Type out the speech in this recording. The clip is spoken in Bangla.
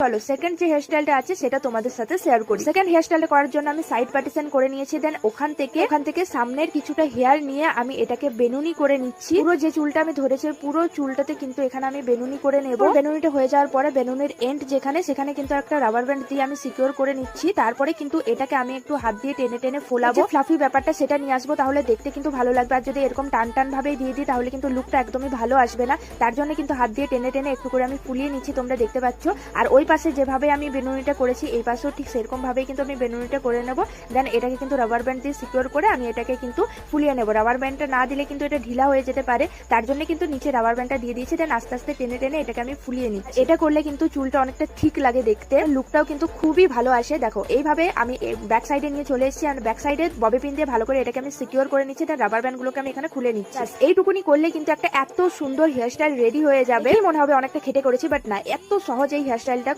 চলো সেকেন্ড যে হেয়ারস্টাইলটা আছে, সেটা তোমাদের সাথে শেয়ার করি। সেকেন্ড হেয়ারস্টাইলটা করার জন্য আমি সাইড পার্টিশন করে নিয়েছি। দেন ওখান থেকে ওখান থেকে সামনের কিছুটা হেয়ার নিয়ে আমি এটাকে বেনুনি করে নিচ্ছি। পুরো যে চুলটা আমি ধরেছি, পুরো চুলটাতে কিন্তু এখানে আমি বেনুনি করে নেব। বেনুনিটা হয়ে যাওয়ার পরে বেনুনির এন্ড যেখানে, সেখানে কিন্তু একটা রাবার ব্যান্ড দিয়ে আমি সিকিউর করে নিচ্ছি। তারপরে কিন্তু এটাকে আমি একটু হাত দিয়ে টেনে টেনে ফোলাবো। ফ্লাফি ব্যাপারটা, সেটা নিয়ে আসব, তাহলে দেখতে কিন্তু ভালো লাগবে। আর যদি এরকম টান টান ভাবে দিয়ে দিই, তাহলে কিন্তু লুকটা একদমই ভালো আসবে না। তার জন্য কিন্তু হাত দিয়ে টেনে টেনে একটু করে আমি ফুলিয়ে নিচ্ছি, তোমরা দেখতে পাচ্ছ। আর ওই পাশে যেভাবে আমি বেনুনিটা করেছি এই পাশেও ঠিক সেরকমভাবেই কিন্তু আমি বেনুনিটা করে নেব। দেন এটাকে কিন্তু রাবার ব্যান্ড দিয়ে সিকিউর করে আমি এটাকে কিন্তু ফুলিয়ে নেব। রাবার ব্যান্ডটা না দিলে কিন্তু এটা ঢিলা হয়ে যেতে পারে। তার জন্য কিন্তু নিচে রাবার ব্যান্ডটা দিয়ে দিয়েছি। দেন আস্তে আস্তে টেনে টেনে এটাকে আমি ফুলিয়ে নিচ্ছি। এটা করলে কিন্তু চুলটা অনেকটা ঠিক লাগে দেখতে। লুকটাও কিন্তু খুবই ভালো আসে। দেখো এইভাবে আমি ব্যাক সাইডে নিয়ে চলে এসেছি আর ব্যাক সাইডে ববে পিন দিয়ে ভালো করে এটাকে আমি সিকিউর করে নিচ্ছি। দেন রাবার ব্যান্ডগুলোকে আমি এখানে খুলে নিচ্ছি। এইটুকুনি করলে কিন্তু একটা এত সুন্দর হেয়ারস্টাইল রেডি হয়ে যাবে। মনে হবে অনেকটা খেটে করেছি বাট না এত সহজ এই হেয়ারস্টাইলটা